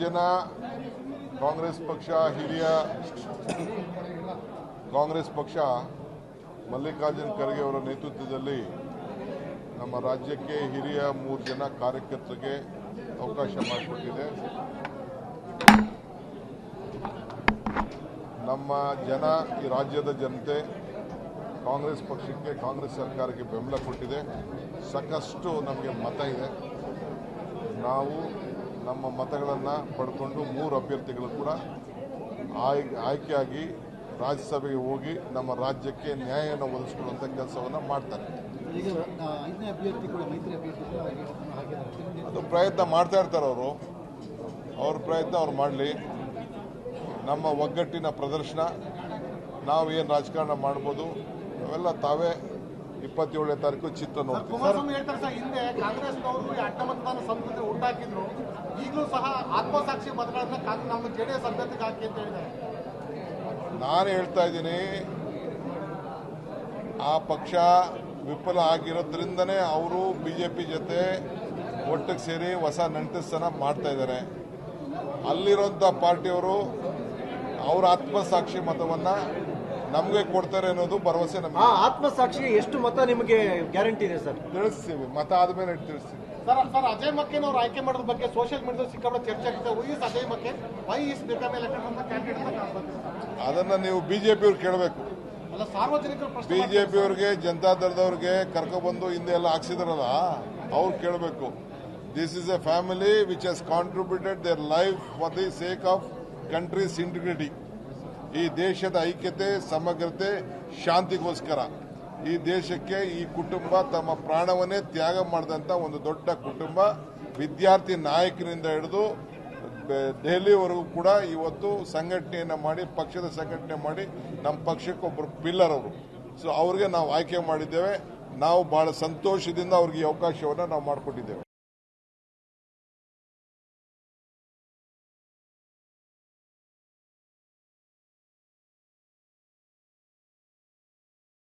ಜನ ಕಾಂಗ್ರೆಸ್ ಪಕ್ಷ, ಹಿರಿಯ ಕಾಂಗ್ರೆಸ್ ಪಕ್ಷ, ಮಲ್ಲಿಕಾರ್ಜುನ ಖರ್ಗೆ ಅವರ ನೇತೃತ್ವದಲ್ಲಿ ನಮ್ಮ ರಾಜ್ಯಕ್ಕೆ ಹಿರಿಯ ಮೂರು ಜನ ಕಾರ್ಯಕರ್ತರಿಗೆ ಅವಕಾಶ ಮಾಡಿಕೊಟ್ಟಿದೆ. ನಮ್ಮ ಜನ, ಈ ರಾಜ್ಯದ ಜನತೆ ಕಾಂಗ್ರೆಸ್ ಪಕ್ಷಕ್ಕೆ, ಕಾಂಗ್ರೆಸ್ ಸರ್ಕಾರಕ್ಕೆ ಬೆಂಬಲ ಕೊಟ್ಟಿದೆ. ಸಾಕಷ್ಟು ನಮಗೆ ಮತ ಇದೆ. ನಾವು ನಮ್ಮ ಮತಗಳನ್ನು ಪಡ್ಕೊಂಡು ಮೂರು ಅಭ್ಯರ್ಥಿಗಳು ಕೂಡ ಆಯ್ ಆಯ್ಕೆಯಾಗಿ ರಾಜ್ಯಸಭೆಗೆ ಹೋಗಿ ನಮ್ಮ ರಾಜ್ಯಕ್ಕೆ ನ್ಯಾಯವನ್ನು ಒದಗಿಸಿಕೊಳ್ಳುವಂಥ ಕೆಲಸವನ್ನು ಮಾಡ್ತಾರೆ. ಅದು ಪ್ರಯತ್ನ ಮಾಡ್ತಾ ಇರ್ತಾರೆ ಅವರು. ಅವ್ರ ಪ್ರಯತ್ನ ಅವ್ರು ಮಾಡಲಿ. ನಮ್ಮ ಒಗ್ಗಟ್ಟಿನ ಪ್ರದರ್ಶನ ನಾವು ಏನು ರಾಜಕಾರಣ ಮಾಡ್ಬೋದು ಅವೆಲ್ಲ ತಾವೇ ಇಪ್ಪತ್ತೇಳನೇ ತಾರೀಕು ಚಿತ್ರ ನೋಡ್ತೀವಿ. ನಾನು ಹೇಳ್ತಾ ಇದ್ದೀನಿ ಆ ಪಕ್ಷ ವಿಫಲ ಆಗಿರೋದ್ರಿಂದನೇ ಅವರು ಬಿಜೆಪಿ ಜೊತೆ ಒಟ್ಟಿಗೆ ಸೇರಿ ಹೊಸ ನಂಟಸ್ತನ ಮಾಡ್ತಾ ಇದ್ದಾರೆ. ಅಲ್ಲಿರುವಂಥ ಪಾರ್ಟಿಯವರು ಅವರ ಆತ್ಮಸಾಕ್ಷಿ ಮತವನ್ನ ನಮಗೆ ಕೊಡ್ತಾರೆ ಅನ್ನೋದು ಭರವಸೆ ಆ ನಮಗೆ ಆತ್ಮಸಾಕ್ಷಿ ಎಷ್ಟು ಮತ ನಿಮಗೆ ಗ್ಯಾರಂಟಿ ಇದೆ ಸರ್? ತಿಳಿಸ್ತೀವಿ ಮತ ಆದ್ಮೇಲೆ ತಿಳಿಸ್ತೀವಿ. ಸರ್ ಸರ್ ಅಜಯ್ ಮಕ್ಕೇನ್ ಅವ್ರು ಆಯ್ಕೆ ಮಾಡೋದ್ರ ಬಗ್ಗೆ ಸೋಷಿಯಲ್ ಮೀಡಿಯಾದಲ್ಲಿ ಸಿಕ್ಕಾಪಟ್ಟೆ ಚರ್ಚೆ ಆಗ್ತದೆ. Why is Ajay Maken? Why is become elected ಅಂತ ಕ್ಯಾಂಡಿಡೇಟ್. ಅದನ್ನ ನೀವು ಬಿಜೆಪಿಯವ್ರು ಕೇಳಬೇಕು. ಅಲ್ಲ ಸಾರ್ವಜನಿಕರು ಪ್ರಶ್ನೆ ಬಿಜೆಪಿ ಅವ್ರಿಗೆ ಜನತಾ ದಳದವ್ರಿಗೆ ಕರ್ಕೊಬಂದು ಹಿಂದೆ ಎಲ್ಲ ಹಾಕ್ಸಿದ್ರಲ್ಲ ಅವ್ರು ಕೇಳಬೇಕು. This is a family which has contributed their life for the sake of country's integrity ಈ ದೇಶದ ಐಕ್ಯತೆ, ಸಮಗ್ರತೆ, ಶಾಂತಿಗೋಸ್ಕರ. ಈ ದೇಶಕ್ಕೆ ಈ ಕುಟುಂಬ ತಮ್ಮ ಪ್ರಾಣವನ್ನೇ ತ್ಯಾಗ ಮಾಡಿದಂಥ ಒಂದು ದೊಡ್ಡ ಕುಟುಂಬ ವಿದ್ಯಾರ್ಥಿ ನಾಯಕನಿಂದ ಹಿಡಿದು ದೆಹಲಿವರೆಗೂ ಕೂಡ ಇವತ್ತು ಸಂಘಟನೆಯನ್ನು ಮಾಡಿ, ಪಕ್ಷದ ಸಂಘಟನೆ ಮಾಡಿ ನಮ್ಮ ಪಕ್ಷಕ್ಕೊಬ್ಬರು ಪಿಲ್ಲರ್ ಅವರು. ಸೊ ಅವ್ರಿಗೆ ನಾವು ಆಯ್ಕೆ ಮಾಡಿದ್ದೇವೆ. ನಾವು ಬಹಳ ಸಂತೋಷದಿಂದ ಅವ್ರಿಗೆ ಅವಕಾಶವನ್ನು ನಾವು ಮಾಡಿಕೊಟ್ಟಿದ್ದೇವೆ.